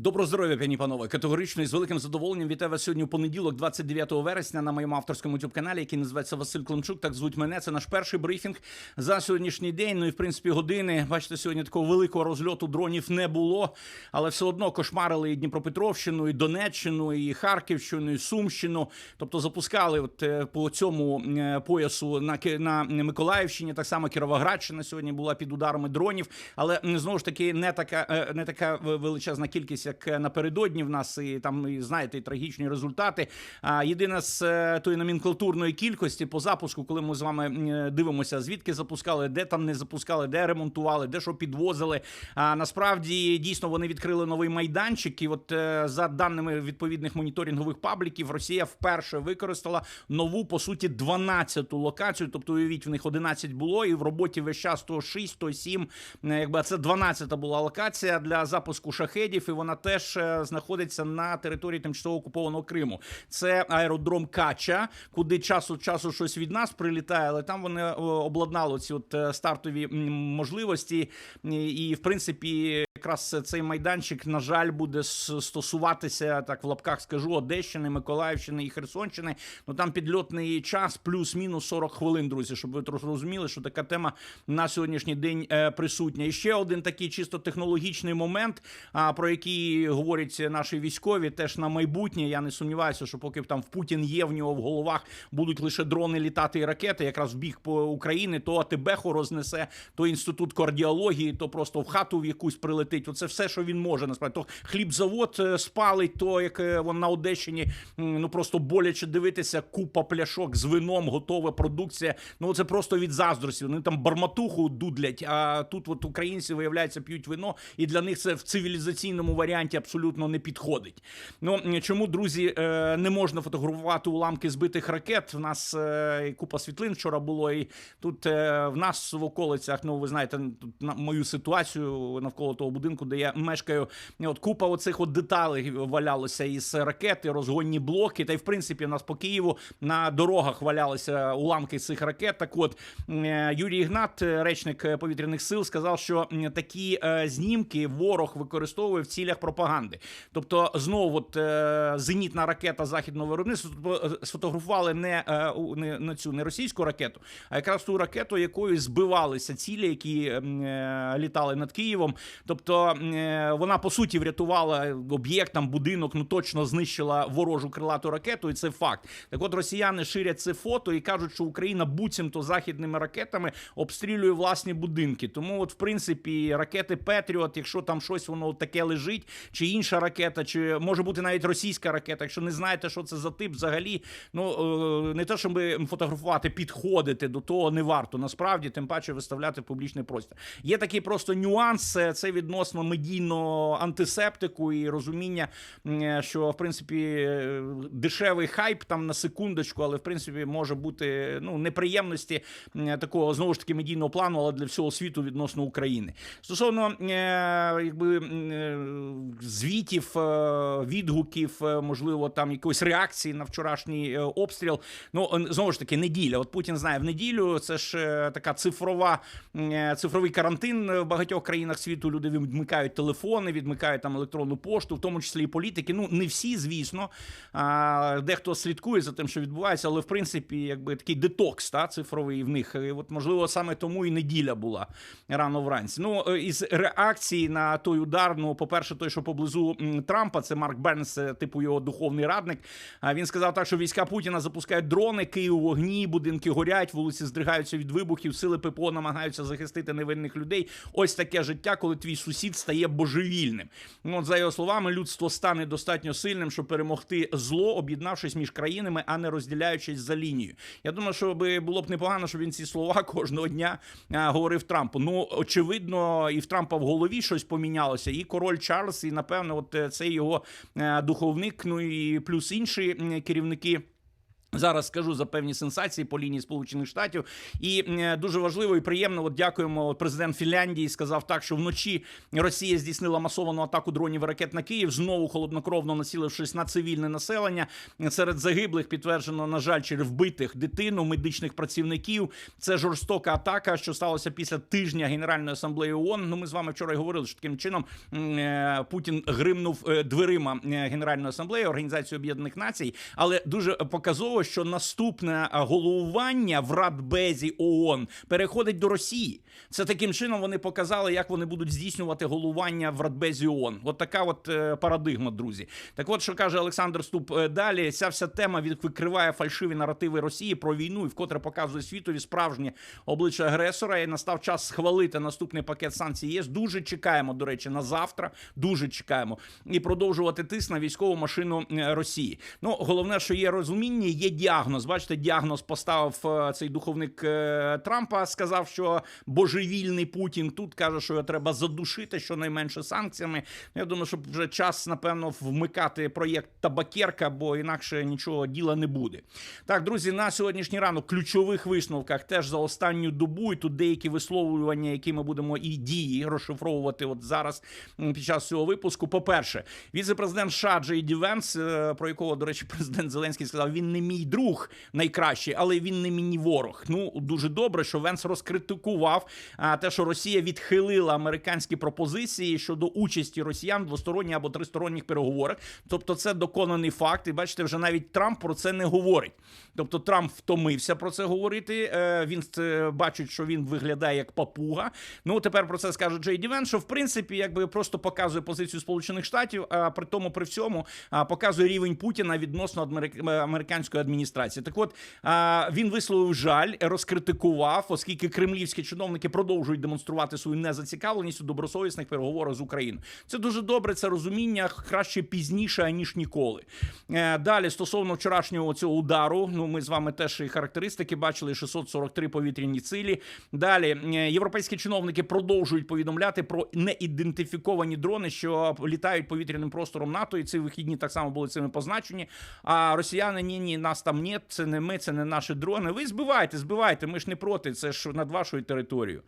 Доброго здоров'я, пані панове. Категорично і з великим задоволенням вітаю вас сьогодні у понеділок, 29 вересня, на моєму авторському youtube каналі, який називається Василь Климчук. Так звуть мене. Це наш перший брифінг за сьогоднішній день. Ну і в принципі години. Бачите, сьогодні такого великого розльоту дронів не було, але все одно кошмарили і Дніпропетровщину, і Донеччину, і Харківщину, і Сумщину. Тобто запускали от е, по цьому е, поясу на на Миколаївщині. Так само Кіровоградщина сьогодні була під ударами дронів, але знову ж таки не така е, не така величезна кількість, як напередодні в нас, і там і знаєте, і трагічні результати. А єдине з е, тої номенклатурної кількості по запуску, коли ми з вами е, дивимося, звідки запускали, де там не запускали, де ремонтували, де що підвозили. А насправді дійсно вони відкрили новий майданчик. І от е, за даними відповідних моніторингових пабліків, Росія вперше використала нову по суті 12-ту локацію. Тобто, уявіть, в них 11 було, і в роботі весь час то 6, то 7. Е, Якби це 12-та була локація для запуску шахедів, і вона теж е, знаходиться на території тимчасово окупованого Криму. Це аеродром Кача, куди час від часу щось від нас прилітає, але там вони е, обладнали ці от е, стартові можливості, і, в принципі. Якраз цей майданчик, на жаль, буде стосуватися так в лапках скажу Одещини, Миколаївщини і Херсонщини. Ну там підльотний час плюс-мінус 40 хвилин, друзі, щоб ви трохи розуміли, що така тема на сьогоднішній день присутня. І ще один такий чисто технологічний момент, про який говорять наші військові, теж на майбутнє. Я не сумніваюся, що поки там в Путін є в нього в головах будуть лише дрони літати і ракети, якраз в бік по України, то АТБХу рознесе, то інститут кардіології, то просто в хату в якусь прилетить. Оце все, що він може. Насправді то хлібзавод е, спалить, то як е, вон на Одещині ну просто боляче дивитися, купа пляшок з вином, готова продукція. Ну це просто від заздрості. Вони там барматуху дудлять. А тут от українці виявляється п'ють вино, і для них це в цивілізаційному варіанті абсолютно не підходить. Ну чому друзі е, не можна фотографувати уламки збитих ракет? У нас е, купа світлин вчора було, і тут е, в нас в околицях, ну ви знаєте, тут на мою ситуацію навколо того будинку, де я мешкаю. От купа оцих от деталей валялося із ракети, розгонні блоки. Та й в принципі у нас по Києву на дорогах валялися уламки цих ракет. Так от Юрій Ігнат, речник повітряних сил, сказав, що такі знімки ворог використовує в цілях пропаганди. Тобто, знову от е, зенітна ракета західного виробництва тобто, е, сфотографували не, е, не, не цю не російську ракету, а якраз ту ракету, якою збивалися цілі, які е, літали над Києвом. Тобто е, вона по суті врятувала об'єкт, там будинок, ну точно знищила ворожу крилату ракету, і це факт. Так от росіяни ширять це фото і кажуть, що Україна буцімто західними ракетами обстрілює власні будинки. Тому, от, в принципі, ракети Петріот, якщо там щось воно таке лежить, чи інша ракета, чи може бути навіть російська ракета. Якщо не знаєте, що це за тип, взагалі, ну е, не те, щоб фотографувати, підходити до того не варто. Насправді, тим паче виставляти в публічний простір. Є такий просто нюанс. Це відносно медійного антисептику і розуміння, що в принципі е, дешевий хайп там на секундочку, але в принципі може бути ну неприємності такого знову ж таки медійного плану, але для всього світу відносно України. Стосовно е, якби звітів, е, відгуків, е, можливо, там якоїсь реакції на вчорашній е, обстріл. Ну знову ж таки, неділя. От Путін знає в неділю. Це ж така цифрова цифровий карантин в багатьох країнах світу. Люди відмикають телефони, відмикають там електронну пошту, в тому числі і політики. Ну не всі, звісно. Дехто слідкує за тим, що відбувається, але в принципі, якби такий детокс та цифровий в них. І от можливо саме тому і неділя була рано вранці. Ну із реакції на той удар. Ну, по-перше, той, що поблизу Трампа, це Марк Бернс, е, типу його духовний радник. А він сказав так, що війська Путіна запускають дрони, Київ вогні, будинки горять, вулиці здригаються від вибухів, сили ППО намагаються захистити невинних людей. Ось таке життя, коли твій сусід стає божевільним. Ну, от за його словами, людство стане достатньо сильним, щоб перемогти зло, об'єднавшись між країнами, а не розділяючись за лінією. Я думаю, що було б непогано, щоб він ці слова кожного дня говорив Трампу. Ну очевидно, і в Трампа в голові щось помінялося. І король Чарльз, і напевно, от е, цей його е, духовник, ну і плюс інші керівники. Зараз скажу за певні сенсації по лінії Сполучених Штатів, і е, дуже важливо і приємно. От дякуємо. Президент Фінляндії сказав так, що вночі Росія здійснила масовану атаку дронів і ракет на Київ. Знову холоднокровно націлившись на цивільне населення. Серед загиблих підтверджено, на жаль, через вбитих дитину, медичних працівників. Це жорстока атака, що сталося після тижня Генеральної асамблеї ООН. Ну, ми з вами вчора й говорили, що таким чином е, Путін гримнув е, дверима Генеральної асамблеї Організації Об'єднаних Націй, але дуже показово, що наступне е, головування в Радбезі ООН переходить до Росії. Це таким чином вони показали, як вони будуть здійснювати головування в Радбезі ООН. От така от е, парадигма, друзі. Так, от що каже Олександр Ступ е, далі. Ця вся тема від- викриває фальшиві наративи Росії про війну і вкотре показує світові справжнє обличчя агресора. І настав час схвалити наступний пакет санкцій. ЄС. Дуже чекаємо, до речі, на завтра. Дуже чекаємо і продовжувати тиск на військову машину Росії. Ну головне, що є розуміння, є діагноз. Бачите, діагноз поставив е, цей духовник е, Трампа. Сказав, що божевільний Путін тут каже, що його треба задушити щонайменше санкціями. Я думаю, що вже час, напевно, вмикати проєкт Табакерка, бо інакше нічого діла не буде. Так, друзі, на сьогоднішній ранок ключових висновках теж за останню добу. І тут деякі висловлювання, які ми будемо і дії розшифровувати от зараз під час цього випуску. По-перше, віце-президент США Джей Ді Венс, е, про якого, до речі, президент Зеленський сказав, він не мій друг найкращий, але він не мені ворог. Ну дуже добре, що Венс розкритикував те, що Росія відхилила американські пропозиції щодо участі росіян в двосторонніх або тристоронніх переговорах. Тобто, це доконаний факт. І бачите, вже навіть Трамп про це не говорить. Тобто Трамп втомився про це говорити. Е, Він е, бачить, що він виглядає як папуга. Ну тепер про це скаже Джей Ді Венс, що в принципі якби просто показує позицію Сполучених Штатів, а при тому при всьому показує рівень Путіна відносно американської адміністрації. Так от він висловив жаль, розкритикував, оскільки кремлівські чиновники продовжують демонструвати свою незацікавленість у добросовісних переговорах з Україною. Це дуже добре. Це розуміння краще пізніше аніж ніколи. Е, Далі стосовно вчорашнього цього удару, ну ми з вами теж і характеристики бачили 643 повітряні цілі. Далі е, європейські чиновники продовжують повідомляти про неідентифіковані дрони, що літають повітряним простором НАТО, і ці вихідні так само були цими позначені. А росіяни ні, ні, нас там нет, це не ми, це не наші дрони. Ви збивайте, збивайте. Ми ж не проти. Це ж над вашою територією.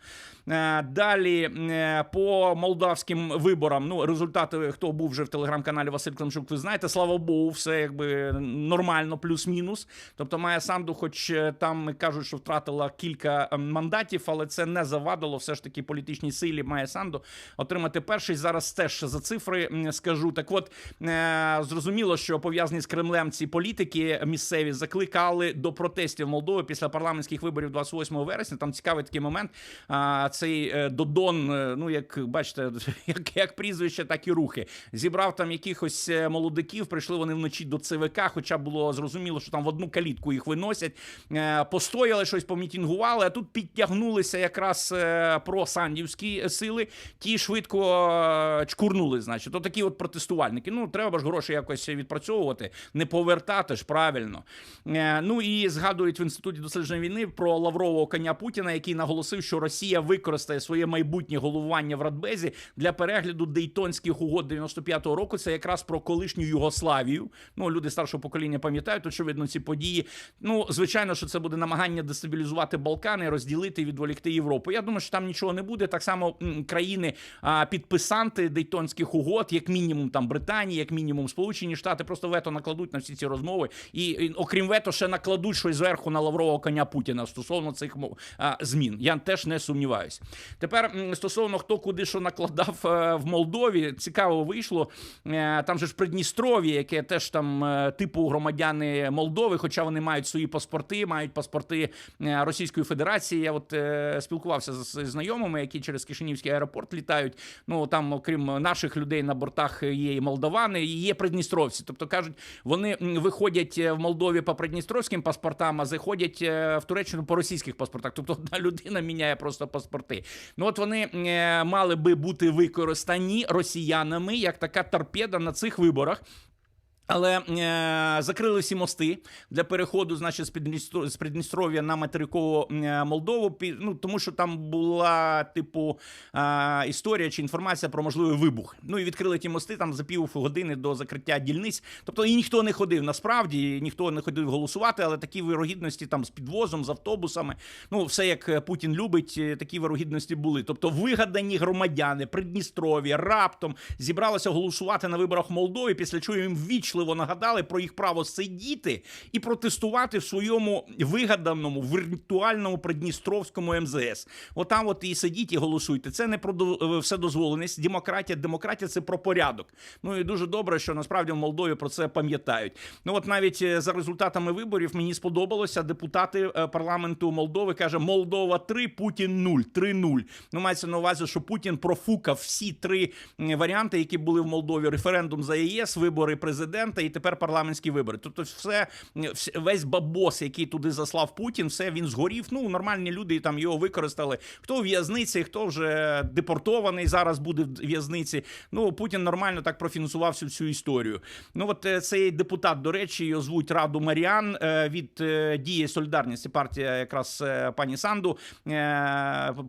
Е, Далі е, по молдавським виборам. Ну результати, хто був вже в телеграм-каналі Василь Климчук, ви знаєте, слава Богу, все якби нормально, плюс-мінус. Тобто Майя Санду, хоч е, там кажуть, що втратила кілька мандатів, але це не завадило все ж таки політичній силі Майя Санду отримати перший. Зараз теж за цифри скажу. Так от зрозуміло, що пов'язані з Кремлем ці політики місцеві закликали до протестів Молдови після парламентських виборів 28 вересня. Там цікавий такий момент. А, цей е, Додон, е, ну як бачите, як, як прізвище, так і рухи. Зібрав там якихось е, молодиків. Прийшли вони вночі до ЦВК, хоча було зрозуміло, що там в одну калітку їх виносять. Постояли щось, помітінгували, а тут підтягнулися якраз е, просандівські сили. Ті швидко чкурнули. Значить, то такі от протестувальники. Ну треба ж гроші якось відпрацьовувати, не повертати ж правильно. Е, Ну і згадують в інституті дослідження війни про лаврового коня Путіна, який наголосив, що Росія використає своє майбутнє головування в Радбезі для перегляду Дейтонських угод 95-го року. Це якраз про колишню Югославію. Ну люди старшого покоління пам'ятають, очевидно, ці події. Ну звичайно, що це буде намагання дестабілізувати Балкани, розділити і відволікти Європу. Я думаю, що там нічого не буде. Так само країни підписанти Дейтонських угод, як мінімум там Британії, як мінімум Сполучені Штати, просто вето накладуть на всі ці розмови. І, окрім вето, ще накладуть щось зверху на лаврового коня Путіна стосовно цих мов- змін. Я теж не сумніваюся. Тепер стосовно хто куди що накладав е, в Молдові, цікаво вийшло. Е, Там же ж Придністров'я, яке теж там е, типу громадяни Молдови, хоча вони мають свої паспорти, мають паспорти Російської Федерації. Я от спілкувався з знайомими, які через Кишинівський аеропорт літають. Ну там, окрім наших людей на бортах, є і молдавани, і є придністровці. Тобто кажуть, вони виходять в Молдові по придністровським паспортам, а заходять е, в Туреччину по російських паспортах. Тобто одна людина міняє просто паспорти. Ну от вони е, мали би бути використані росіянами як така торпеда на цих виборах. Але е, закрили всі мости для переходу, значить, з Придністро- з Придністров'я на материкову е, Молдову. Пі- Ну тому що там була типу е, історія чи інформація про можливий вибух. Ну і відкрили ті мости там за півгодини до закриття дільниць. Тобто і ніхто не ходив насправді, і ніхто не ходив голосувати, але такі вирогідності там з підвозом, з автобусами. Ну, все як е, Путін любить, е, такі вирогідності були. Тобто, вигадані громадяни Придністров'я раптом зібралися голосувати на виборах в Молдові, після чого їм ввічливо нагадали про їх право сидіти і протестувати в своєму вигаданому віртуальному придністровському МЗС. Отам, от і сидіть і голосуйте. Це не про е, вседозволеність. Демократія, демократія це про порядок. Ну і дуже добре, що насправді в Молдові про це пам'ятають. Ну от навіть е, за результатами виборів мені сподобалося. Депутати е, парламенту Молдови каже: Молдова 3, Путін 0, 3-0. Ну мається на увазі, що Путін профукав всі три варіанти, які були в Молдові: референдум за ЄС, вибори президента і тепер парламентські вибори. Тобто, все весь бабос, який туди заслав Путін, все він згорів. Ну нормальні люди там його використали. Хто у в'язниці, хто вже депортований зараз буде в в'язниці. Ну Путін нормально так профінансував всю цю історію. Ну от е, цей депутат, до речі, його звуть Раду Маріан е, від е, дії солідарності. Партія якраз пані Санду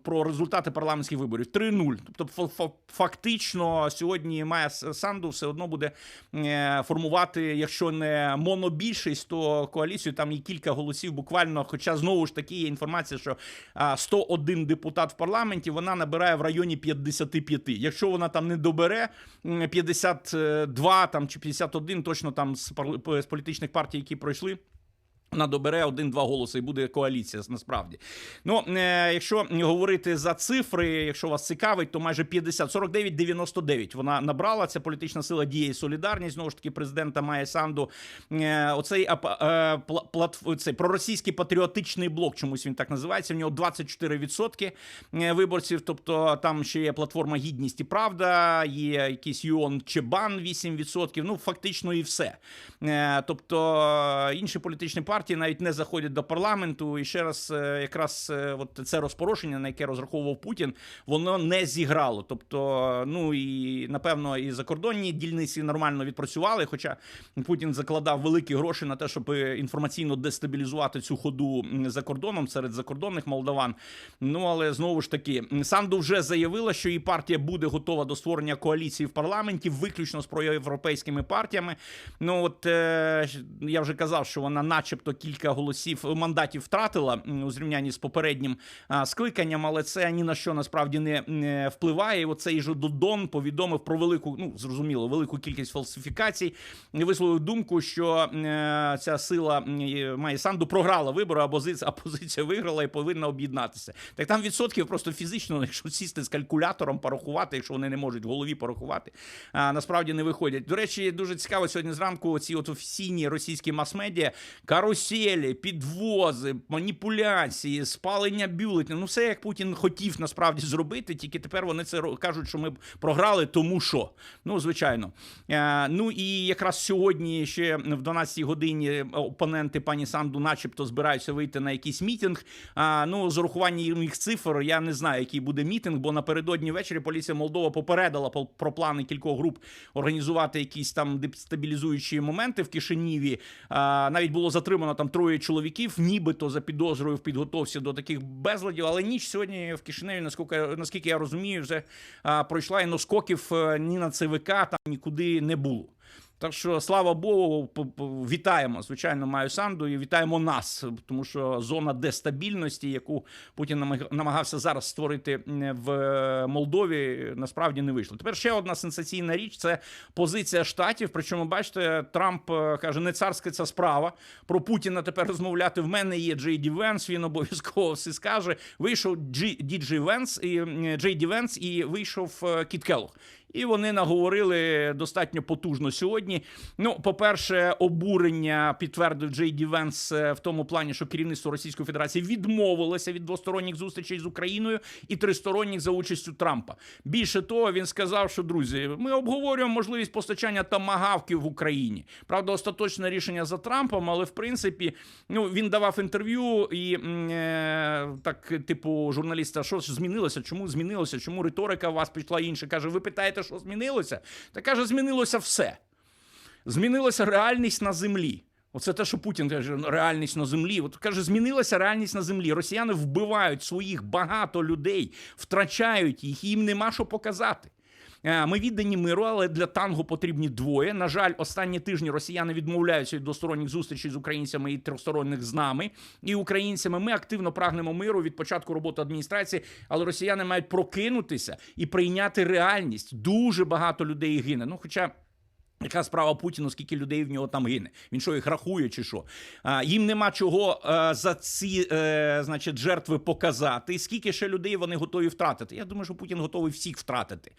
про результати парламентських виборів 3-0. Тобто, фа- фа- фактично сьогодні С- Санду все одно буде е, формувати, якщо не монобільшість, то коаліцію там і кілька голосів буквально. Хоча знову ж таки є інформація, що а, 101 депутат в парламенті вона набирає в районі 55. Якщо вона там не добере м, 52 там чи 51, точно там з політичних партій, які пройшли. Вона добере один-два голоси і буде коаліція насправді. Ну, е, якщо говорити за цифри, якщо вас цікавить, то майже 50, 49, 99 вона набрала. Це політична сила дія і солідарність. Знову ж таки, президента Майя Санду. Е, оцей е, пла- плат, цей проросійський патріотичний блок, чомусь він так називається. В нього 24% е, виборців. Тобто там ще є платформа Гідність і Правда, є якийсь ЮОН Чебан 8%. Ну, фактично і все. Е, Тобто е, інші політичні партії навіть не заходять до парламенту. І ще раз, е, якраз е, от це розпорошення, на яке розраховував Путін, воно не зіграло. Тобто, ну і напевно, і закордонні дільниці нормально відпрацювали. Хоча Путін закладав великі гроші на те, щоб інформаційно дестабілізувати цю ходу за кордоном серед закордонних молдаван. Ну але знову ж таки, Санду вже заявила, що її партія буде готова до створення коаліції в парламенті, виключно з проєвропейськими партіями. Ну от е, я вже казав, що вона, начебто, кілька голосів мандатів втратила у зрівнянні з попереднім скликанням, але це ні на що насправді не, впливає. І оцей же Додон повідомив про велику, ну зрозуміло, велику кількість фальсифікацій. Висловив думку, що е, ця сила має Санду програла вибори, а опозиція, опозиція виграла і повинна об'єднатися. Так там відсотків просто фізично, якщо сісти з калькулятором, порахувати, якщо вони не можуть в голові порахувати, а, насправді не виходять. До речі, дуже цікаво сьогодні зранку ці от офіційні російські мас-медіа, каруселі, підвози, маніпуляції, спалення бюлетня. Ну, все як Путін хотів насправді зробити, тільки тепер вони це кажуть, що ми програли, тому що. Ну, звичайно. Е, ну і якраз сьогодні ще в 12-й годині опоненти пані Санду, начебто, збираються вийти на якийсь мітинг. А, ну, з урахуванням їх цифр, я не знаю, який буде мітинг, бо напередодні ввечері поліція Молдова попередила по- про плани кількох груп організувати якісь там дестабілізуючі моменти в Кишиніві. А, навіть було затримано там троє чоловіків, нібито за підозрою в підготовці до таких безладів. Але ніч сьогодні в Кишиневі, наскільки, наскільки я розумію, вже а, пройшла і носкоків е, ні на ЦВК там нікуди не було. Так що, слава Богу, вітаємо, звичайно, Маю Санду і вітаємо нас, тому що зона дестабільності, яку Путін намаг- намагався зараз створити в Молдові, насправді не вийшло. Тепер ще одна сенсаційна річ це позиція штатів. Причому, бачите, Трамп е, каже, не царська ця справа. Про Путіна тепер розмовляти в мене є Джей Ді Венс. Він обов'язково все скаже. Вийшов Джі Діджей Венс і Джей Ді Венс, і вийшов е, Кіт Келлог. І вони наговорили достатньо потужно сьогодні. Ну, по-перше, обурення підтвердив Джей Ді Венс е, в тому плані, що керівництво Російської Федерації відмовилося від двосторонніх зустрічей з Україною і тристоронніх за участю Трампа. Більше того, він сказав, що друзі, ми обговорюємо можливість постачання тамагавків в Україні. Правда, остаточне рішення за Трампом, але в принципі, ну він давав інтерв'ю і е, так, типу, журналіста, що ж змінилося? Чому змінилося? Чому риторика у вас пішла інша? Каже, ви питаєте, що змінилося? Та каже, змінилося все. Змінилася реальність на землі. Оце те, що Путін каже, реальність на землі. От каже, змінилася реальність на землі. Росіяни вбивають своїх багато людей, втрачають їх, і їм нема що показати. Е, Ми віддані миру, але для танго потрібні двоє. На жаль, останні тижні росіяни відмовляються від двосторонніх зустрічей з українцями і трьохсторонніх з нами і українцями. Ми активно прагнемо миру від початку роботи адміністрації, але росіяни мають прокинутися і прийняти реальність. Дуже багато людей гине. Ну, хоча. Яка справа Путіну, скільки людей в нього там гине? Він що їх рахує, чи що? А, їм нема чого е, за ці е, значить, жертви показати. Скільки ще людей вони готові втратити? Я думаю, що Путін готовий всіх втратити.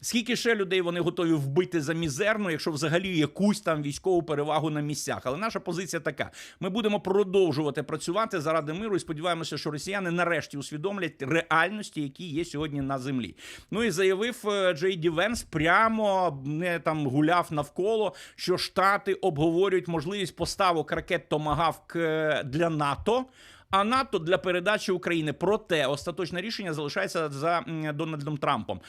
Скільки ще людей вони готові вбити за мізерну, якщо взагалі якусь там військову перевагу на місцях? Але наша позиція така: ми будемо продовжувати працювати заради миру і сподіваємося, що росіяни нарешті усвідомлять реальності, які є сьогодні на землі. Ну і заявив е, Джей Ді Венс прямо не там гуляв навколо, що Штати обговорюють можливість поставок ракет Томагавк е, для НАТО. А НАТО для передачі України проте остаточне рішення залишається за Дональдом Трампом.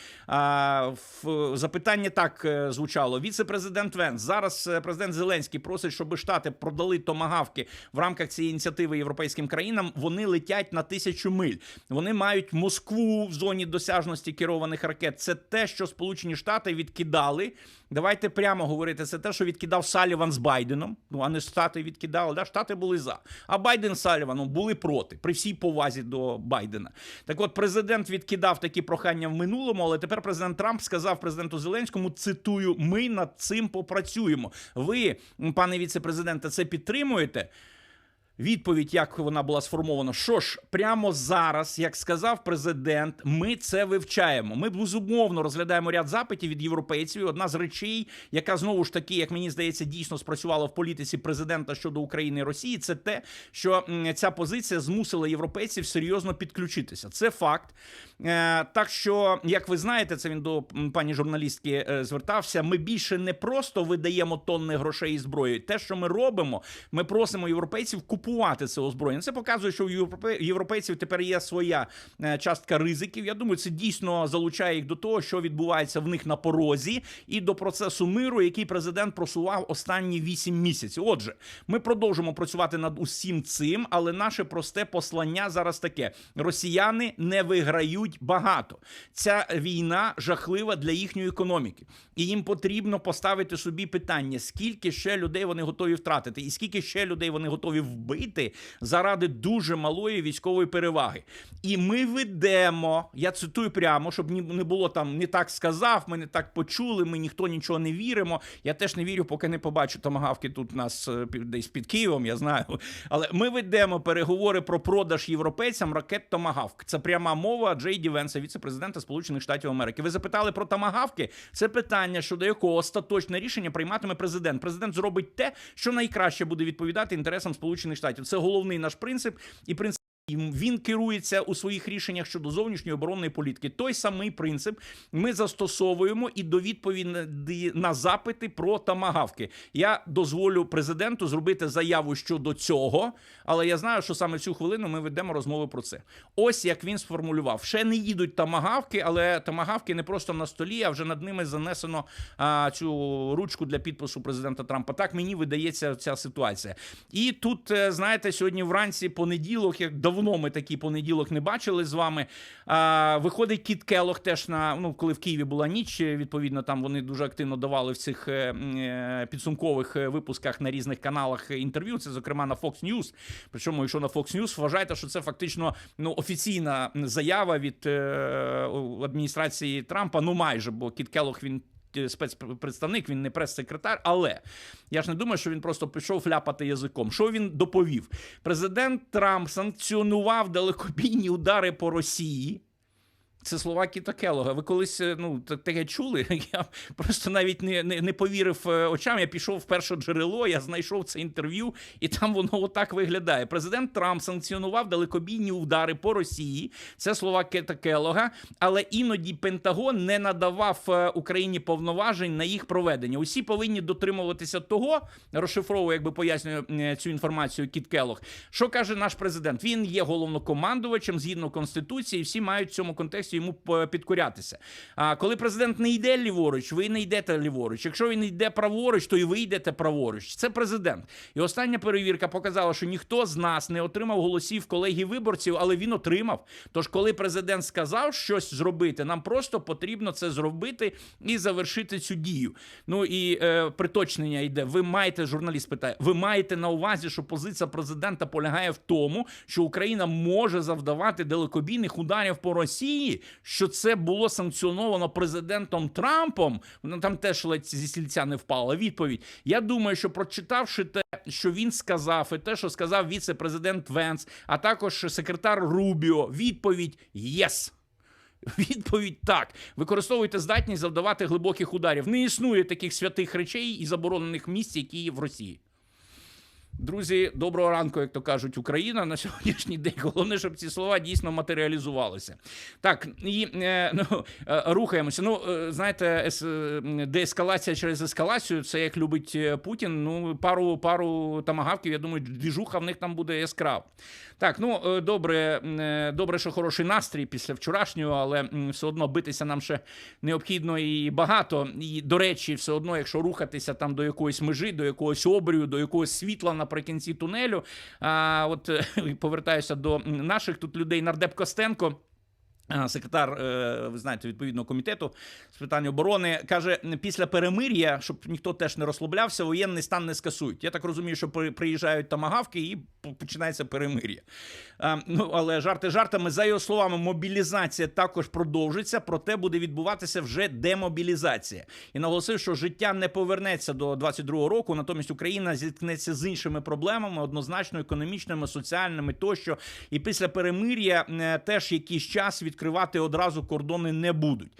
В, запитання так е, звучало: віце-президент Венс. Зараз е, президент Зеленський просить, щоб штати продали томагавки в рамках цієї ініціативи європейським країнам. Вони летять на тисячу миль. Вони мають Москву в зоні досяжності керованих ракет. Це те, що Сполучені Штати відкидали. Давайте прямо говорити. Це те, що відкидав Саліван з Байденом. Ну а не штати відкидали. Да? Штати були за. А Байден з Саліваном були проти при всій повазі до Байдена. Так от президент відкидав такі прохання в минулому, але тепер президент Трамп сказав президенту Зеленському: цитую: ми над цим попрацюємо. Ви, пане віце-президенте, це підтримуєте? Відповідь, як вона була сформована, що ж, прямо зараз, як сказав президент, ми це вивчаємо. Ми безумовно розглядаємо ряд запитів від європейців. Одна з речей, яка знову ж таки, як мені здається, дійсно спрацювала в політиці президента щодо України і Росії, це те, що ця позиція змусила європейців серйозно підключитися. Це факт. Е, Так що, як ви знаєте, це він до пані журналістки е, звертався. Ми більше не просто видаємо тонни грошей і зброї. Те, що ми робимо, ми просимо європейців купувати це озброєння. Це показує, що у європе- європейців тепер є своя е, частка ризиків. Я думаю, це дійсно залучає їх до того, що відбувається в них на порозі, і до процесу миру, який президент просував останні 8 місяців. Отже, ми продовжимо працювати над усім цим, але наше просте послання зараз таке: росіяни не виграють багато. Ця війна жахлива для їхньої економіки, і їм потрібно поставити собі питання: скільки ще людей вони готові втратити, і скільки ще людей вони готові вбити заради дуже малої військової переваги. І ми ведемо, я цитую прямо, щоб не було там не так сказав, ми не так почули, ми ніхто нічого не віримо. Я теж не вірю, поки не побачу томагавки тут у нас е, десь під Києвом, я знаю. Але ми ведемо переговори про продаж європейцям ракет Томагавк. Це пряма мова Джей Ді Венса, віце-президента Сполучених Штатів Америки. Ви запитали про тамагавки? Це питання, щодо якого остаточне рішення прийматиме президент. Президент зробить те, що найкраще буде відповідати інтересам Сполучених Штатів. Це головний наш принцип і принцип. І Він керується у своїх рішеннях щодо зовнішньої оборонної політики. Той самий принцип ми застосовуємо і до відповіді на запити про тамагавки. Я дозволю президенту зробити заяву щодо цього, але я знаю, що саме цю хвилину ми ведемо розмови про це. Ось як він сформулював: ще не їдуть тамагавки, але тамагавки не просто на столі, а вже над ними занесено а, цю ручку для підпису президента Трампа. Так мені видається ця ситуація. І тут, е, знаєте, сьогодні вранці понеділок, як давно ми такий понеділок не бачили з вами. А, виходить Кіт Келох теж на ну, коли в Києві була ніч. Відповідно, там вони дуже активно давали в цих е, е, підсумкових е, випусках на різних каналах інтерв'ю. Це зокрема на Fox News. Причому, якщо на Fox News, вважайте, що це фактично ну офіційна заява від адміністрації Трампа. Ну майже, бо Кіт Келох він. Е, Спецпредставник, він не прес-секретар, але я ж не думаю, що він просто пішов ляпати язиком. Що він доповів? Президент Трамп санкціонував далекобійні удари по Росії. Це слова Кіта Келога. Ви колись е, ну, та- таке чули? Я просто навіть не, не, не повірив е, очам. Я пішов в перше джерело, я знайшов це інтерв'ю, і там воно отак виглядає. Президент Трамп санкціонував далекобійні удари по Росії. Це слова Кета Келога, але іноді Пентагон не надавав е, Україні повноважень на їх проведення. Усі повинні дотримуватися того, розшифровую, якби пояснюю е, цю інформацію Кіт Келог. Що каже наш президент? Він є головнокомандувачем згідно конституції. і Всі мають в цьому контексті йому підкорятися. А коли президент не йде ліворуч, ви не йдете ліворуч. Якщо він йде праворуч, то і ви йдете праворуч. Це президент. І остання перевірка показала, що ніхто з нас не отримав голосів колегії виборців, але він отримав. Тож, коли президент сказав щось зробити, нам просто потрібно це зробити і завершити цю дію. Ну і е, приточнення йде. Ви маєте, журналіст питає, ви маєте на увазі, що позиція президента полягає в тому, що Україна може завдавати далекобійних ударів по Росії, що це було санкціоновано президентом Трампом. Воно там теж ледь зі стільця не впала. Відповідь. Я думаю, що прочитавши те, що він сказав, і те, що сказав віце-президент Венс, а також секретар Рубіо, відповідь єс. Відповідь так. Використовуйте здатність завдавати глибоких ударів. Не існує таких святих речей і заборонених місць, які є в Росії. Друзі, доброго ранку, як то кажуть, Україна на сьогоднішній день. Головне, щоб ці слова дійсно матеріалізувалися. Так, і е, ну, е, рухаємося. Ну, е, знаєте, деескалація через ескалацію, це як любить Путін. Ну, пару пару тамагавків, я думаю, двіжуха в них там буде яскрав. Так, ну е, добре, е, добре, що хороший настрій після вчорашнього, але все одно битися нам ще необхідно і багато. І до речі, все одно, якщо рухатися там до якоїсь межі, до якогось обрію, до якогось світла наприкінці тунелю. А от повертаюся до наших тут людей. Нардеп Костенко. А, Секретар, е, ви знаєте, відповідного комітету з питань оборони каже: після перемир'я, щоб ніхто теж не розслаблявся, воєнний стан не скасують. Я так розумію, що при- приїжджають тамагавки і починається перемир'я. Ну але жарти жартами. За його словами, мобілізація також продовжиться, проте буде відбуватися вже демобілізація. І наголосив, що життя не повернеться до 22-го року. Натомість Україна зіткнеться з іншими проблемами, однозначно економічними, соціальними тощо. І після перемир'я е, теж якийсь час відкривати одразу кордони не будуть.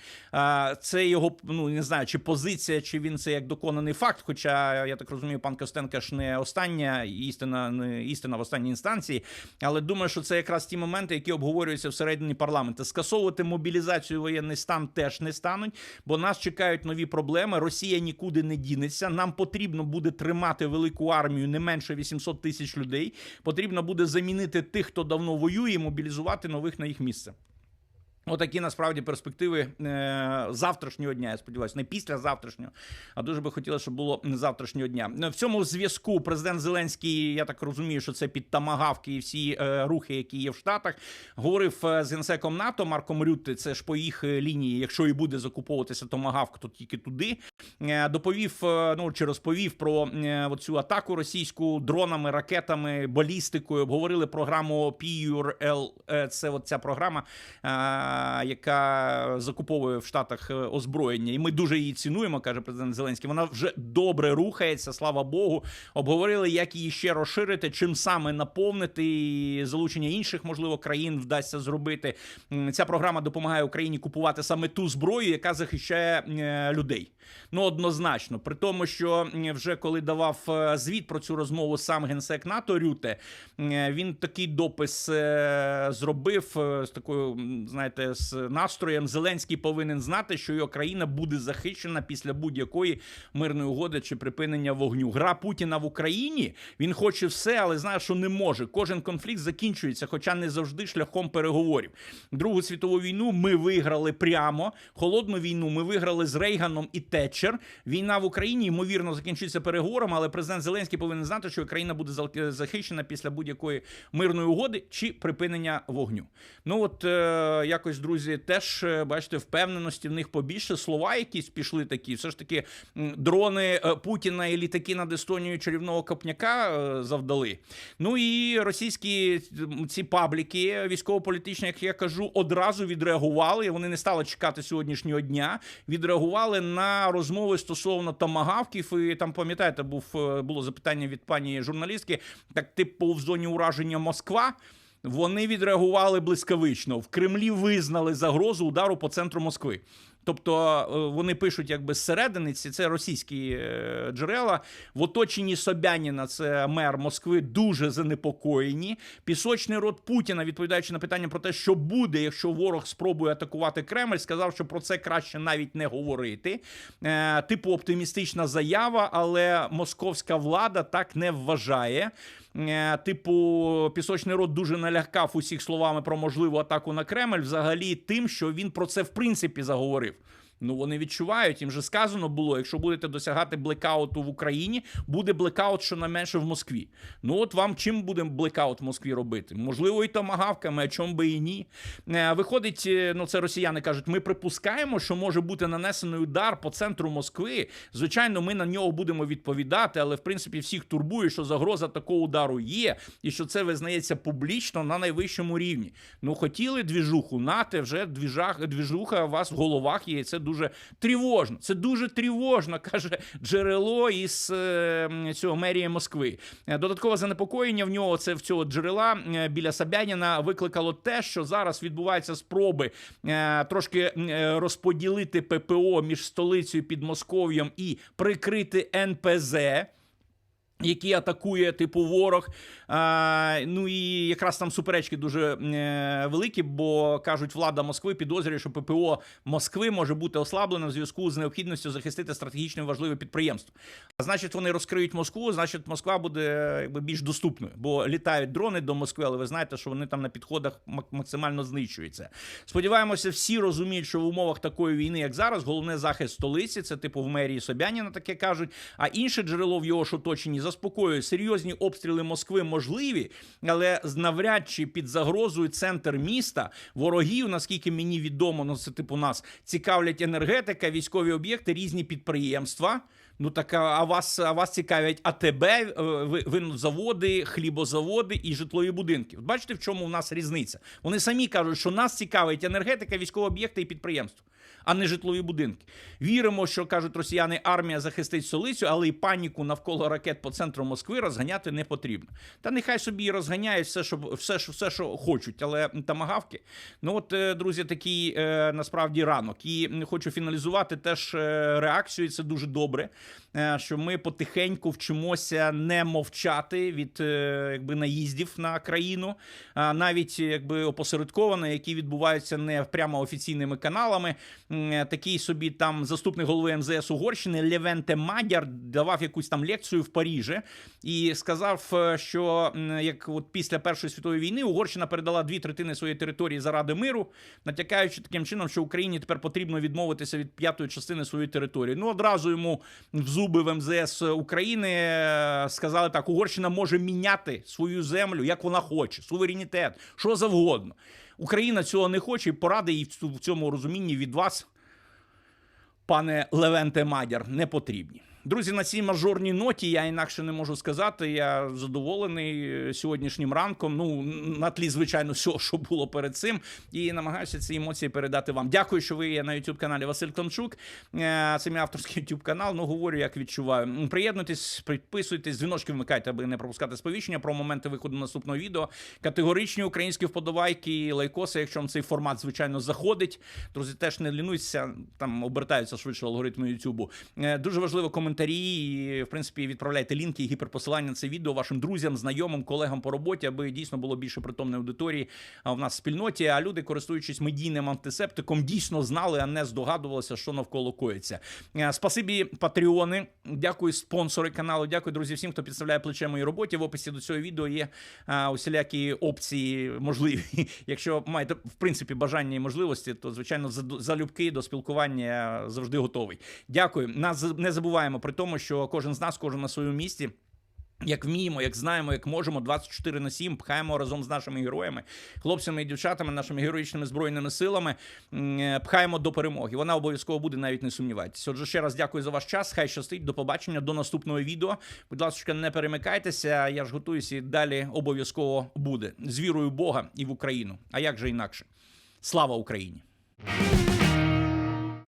Це його ну не знаю, чи позиція, чи він це як доконаний факт. Хоча я так розумію, пан Костенко ж не остання істина, не істина в останній інстанції. Але думаю, що це якраз ті моменти, які обговорюються всередині парламенту. Скасовувати мобілізацію воєнний стан теж не стануть, бо нас чекають нові проблеми. Росія нікуди не дінеться. Нам потрібно буде тримати велику армію, не менше 800 тисяч людей. Потрібно буде замінити тих, хто давно воює, і мобілізувати нових на їх місце. Отакі насправді перспективи е, завтрашнього дня. Я сподіваюся, не після завтрашнього, а дуже би хотілося, щоб було завтрашнього дня. В цьому зв'язку президент Зеленський, я так розумію, що це під тамагавки і всі е, рухи, які є в Штатах, говорив е, з генсеком НАТО Марком Рютте. Це ж по їх е, лінії. Якщо і буде закуповуватися томагавк, то тільки туди. Е, доповів е, ну чи розповів про е, цю атаку російську дронами, ракетами, балістикою. Обговорили програму PURL. Е, Це от ця програма. Яка закуповує в Штатах е, озброєння, і ми дуже її цінуємо, каже президент Зеленський. Вона вже добре рухається, слава Богу. Обговорили, як її ще розширити, чим саме наповнити і залучення інших, можливо, країн вдасться зробити. Ця програма допомагає Україні купувати саме ту зброю, яка захищає е, людей. Ну однозначно, при тому, що вже коли давав е, звіт про цю розмову сам генсек НАТО Рюте, він такий допис зробив з такою, знаєте, з настроєм. Зеленський повинен знати, що його країна буде захищена після будь-якої мирної угоди чи припинення вогню. Гра Путіна в Україні він хоче все, але знає, що не може. Кожен конфлікт закінчується, хоча не завжди шляхом переговорів. Другу світову війну ми виграли прямо. Холодну війну ми виграли з Рейганом і Тетчер. Війна в Україні ймовірно закінчиться переговорами, але президент Зеленський повинен знати, що країна буде захищена після будь-якої мирної угоди чи припинення вогню. Ну от е, якось, друзі, теж е, бачите, впевненості в них побільше. Слова якісь пішли такі. Все ж таки, дрони е, Путіна і літаки над Естонією чарівного копняка е, завдали. Ну і російські ці пабліки військово-політичні, як я кажу, одразу відреагували. Вони не стали чекати сьогоднішнього дня. Відреагували на розмови стосовно томагавків. І там, пам'ятаєте, був було запитання від пані журналістки. Так, типу, в зоні ураження Москва. Вони відреагували блискавично. В Кремлі визнали загрозу удару по центру Москви. Тобто е, вони пишуть якби зсередини, це російські е, джерела. В оточенні Собяніна, це мер Москви, дуже занепокоєні. Пісочний рот Путіна, відповідаючи на питання про те, що буде, якщо ворог спробує атакувати Кремль, сказав, що про це краще навіть не говорити. Е, Типу оптимістична заява, але московська влада так не вважає. Е, типу, пісочний рот дуже налякав усіх словами про можливу атаку на Кремль, взагалі тим, що він про це в принципі заговорив. Ну, вони відчувають, їм же сказано було, якщо будете досягати блекауту в Україні, буде блекаут щонайменше в Москві. Ну от вам чим буде блекаут в Москві робити? Можливо, і томагавками, а чом би і ні. Е, Виходить, е, ну це росіяни кажуть, ми припускаємо, що може бути нанесений удар по центру Москви. Звичайно, ми на нього будемо відповідати, але в принципі всіх турбує, що загроза такого удару є, і що це визнається публічно на найвищому рівні. Ну хотіли двіжуху, нате вже двіжах, двіжуха у вас в головах є. Це дуже тривожно. Це дуже тривожно, каже джерело із е, цього мерії Москви. Е, Додаткове занепокоєння в нього це в цього джерела е, біля Сабяніна викликало те, що зараз відбуваються спроби трошки розподілити ППО між столицею під Москов'ям і прикрити НПЗ. Який атакує типу ворог. А, ну і якраз там суперечки дуже е, великі, бо кажуть, влада Москви підозрює, що ППО Москви може бути ослаблено в зв'язку з необхідністю захистити стратегічно важливе підприємство. А значить, вони розкриють Москву, значить, Москва буде якби більш доступною, бо літають дрони до Москви, але ви знаєте, що вони там на підходах максимально знищуються. Сподіваємося, всі розуміють, що в умовах такої війни, як зараз, головне захист столиці, це типу в мерії Собяніна, таке кажуть. А інше джерело в його оточенні заспокоює серйозні обстріли Москви можливі, але навряд чи під загрозою центр міста ворогів, наскільки мені відомо, ну це типу нас цікавлять енергетика, військові об'єкти, різні підприємства. Ну так а вас, а вас цікавлять АТБ, е, ви- винозаводи, хлібозаводи і житлові будинки. От бачите, в чому в нас різниця? Вони самі кажуть, що нас цікавить енергетика, військові об'єкти і підприємства, а не житлові будинки. Віримо, що кажуть росіяни, армія захистить столицю, але й паніку навколо ракет по центру Москви розганяти не потрібно. Та нехай собі і розганяють все, що все, що все, що хочуть, але тамагавки. Ну от, е, друзі, такий е, насправді ранок. І хочу фіналізувати теж е, реакцію. і Це дуже добре. Що ми потихеньку вчимося не мовчати від якби наїздів на країну, а навіть якби опосередковано, які відбуваються не прямо офіційними каналами. Е, Такий собі там заступник голови МЗС Угорщини Левенте Мадяр давав якусь там лекцію в Парижі і сказав, е, що як от після Першої світової війни Угорщина передала дві третини своєї території заради миру, натякаючи таким чином, що Україні тепер потрібно відмовитися від п'ятої частини своєї території. Ну одразу йому в зуби в МЗС України е, сказали так: Угорщина може міняти свою землю, як вона хоче, суверенітет, що завгодно. Україна цього не хоче, і поради їй в цьому розумінні від вас пане Левенте Мадяр, не потрібні. Друзі, на цій мажорній ноті я інакше не можу сказати. Я задоволений е, сьогоднішнім ранком. Ну на тлі, звичайно, всього, що було перед цим, і намагаюся ці емоції передати вам. Дякую, що ви є на youtube каналі Василь Климчук. Е, Це мій авторський youtube канал. Ну говорю, як відчуваю. Приєднуйтесь, підписуйтесь, дзвіночки вмикайте, аби не пропускати сповіщення про моменти виходу наступного відео. Категоричні українські вподобайки, лайкоси, якщо вам цей формат, звичайно, заходить. Друзі, теж не лінуйтеся, там обертаються швидше алгоритми Ютубу. Е, Дуже важливо коментарі. І, в принципі, відправляйте лінки і гіперпосилання на це відео вашим друзям, знайомим, колегам по роботі, аби дійсно було більше притомної аудиторії в нас в спільноті. А люди, користуючись медійним антисептиком, дійсно знали, а не здогадувалися, що навколо коїться. Е, Спасибі, патреони. Дякую, спонсори каналу. Дякую, друзі, всім, хто підставляє плече моїй роботі. В описі до цього відео є усілякі опції можливі. Якщо маєте в принципі бажання і можливості, то звичайно за- залюбки до спілкування завжди готовий. Дякую. Нас не забуваємо при тому, що кожен з нас, кожен на своєму місці. Як вміємо, як знаємо, як можемо, 24 на 7 пхаємо разом з нашими героями, хлопцями і дівчатами, нашими героїчними збройними силами, е, пхаємо до перемоги. Вона обов'язково буде, навіть не сумнівайтеся. Отже, ще раз дякую за ваш час. Хай щастить. До побачення, до наступного відео. Будь ласка, не перемикайтеся. Я ж готуюся і далі обов'язково буде з вірою Бога і в Україну. А як же інакше? Слава Україні!